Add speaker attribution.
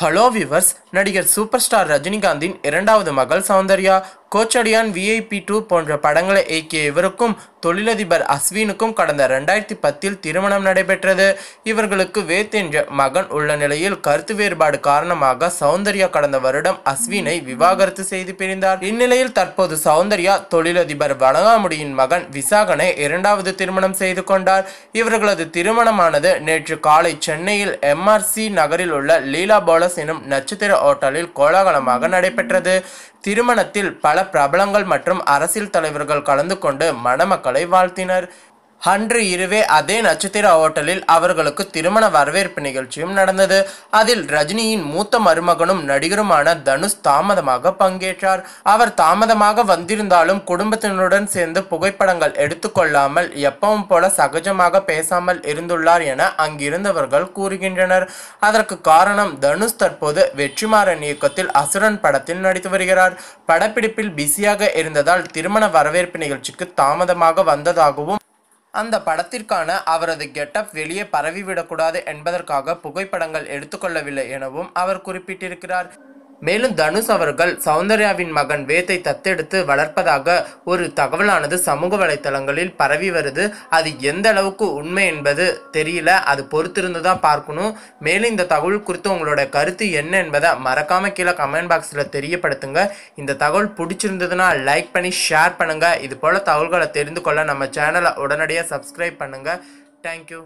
Speaker 1: Hello viewers நடிகர் super star ரஜினிகாந்தின் இரண்டாவது மகள் சௌந்தர்யா. கோச்சடியான் விஐபி டூ போன்ற படங்களை இயக்கிய இவருக்கும் தொழிலதிபர் அஸ்வினுக்கும் கடந்த ரெண்டாயிரத்தி பத்தில் திருமணம் நடைபெற்றது. இவர்களுக்கு வேத் என்ற மகன் உள்ள நிலையில் கருத்து வேறுபாடு காரணமாக சௌந்தர்யா கடந்த வருடம் அஸ்வினை விவாகரத்து செய்து பிரிந்தார். இந்நிலையில் தற்போது சௌந்தர்யா தொழிலதிபர் வணங்காமுடியின் மகன் விசாகனை இரண்டாவது திருமணம் செய்து கொண்டார். இவர்களது திருமணமானது நேற்று காலை சென்னையில் எம்ஆர்சி நகரில் உள்ள லீலா போலஸ் எனும் நட்சத்திர ஹோட்டலில் கோலாகலமாக நடைபெற்றது. திருமணத்தில் பல பிரபலங்கள் மற்றும் அரசியல் தலைவர்கள் கலந்து கொண்டு மணமக்களை வாழ்த்தினர். அன்று இரவே அதே நட்சத்திர ஹோட்டலில் அவர்களுக்கு திருமண வரவேற்பு நிகழ்ச்சியும் நடந்தது. அதில் ரஜினியின் மூத்த மருமகனும் நடிகருமான தனுஷ் தாமதமாக பங்கேற்றார். அவர் தாமதமாக வந்திருந்தாலும் குடும்பத்தினருடன் சேர்ந்து புகைப்படங்கள் எடுத்துக்கொள்ளாமல் எப்பவும் போல சகஜமாக பேசாமல் இருந்துள்ளார் என அங்கிருந்தவர்கள் கூறுகின்றனர். அதற்கு காரணம் தனுஷ் தற்போது வெற்றிமாறன் இயக்கத்தில் அசுரன் படத்தில் நடித்து வருகிறார். படப்பிடிப்பில் பிஸியாக இருந்ததால் திருமண வரவேற்பு நிகழ்ச்சிக்கு தாமதமாக வந்ததாகவும் அந்த படத்திற்கான அவரது கெட்டப் வெளியே பரவிவிடக்கூடாது என்பதற்காக புகைப்படங்கள் எடுத்துக்கொள்ளவில்லை எனவும் அவர் குறிப்பிட்டிருக்கிறார். மேலும் தனுஷ் அவர்கள் சௌந்தர்யாவின் மகன் வேத்தை தத்தெடுத்து வளர்ப்பதாக ஒரு தகவலானது சமூக வலைத்தளங்களில் பரவி வருது. அது எந்த அளவுக்கு உண்மை என்பது தெரியல. அது பொறுத்திருந்து தான் பார்க்கணும். மேலும் இந்த தகவல் குறித்து உங்களோட கருத்து என்ன என்பதை மறக்காம கீழே கமெண்ட் பாக்ஸில் தெரியப்படுத்துங்க. இந்த தகவல் பிடிச்சிருந்ததுன்னா லைக் பண்ணி ஷேர் பண்ணுங்கள் இது போல் தகவல்களை தெரிந்து கொள்ள நம்ம சேனலை உடனடியாக சப்ஸ்கிரைப் பண்ணுங்கள் தேங்க்யூ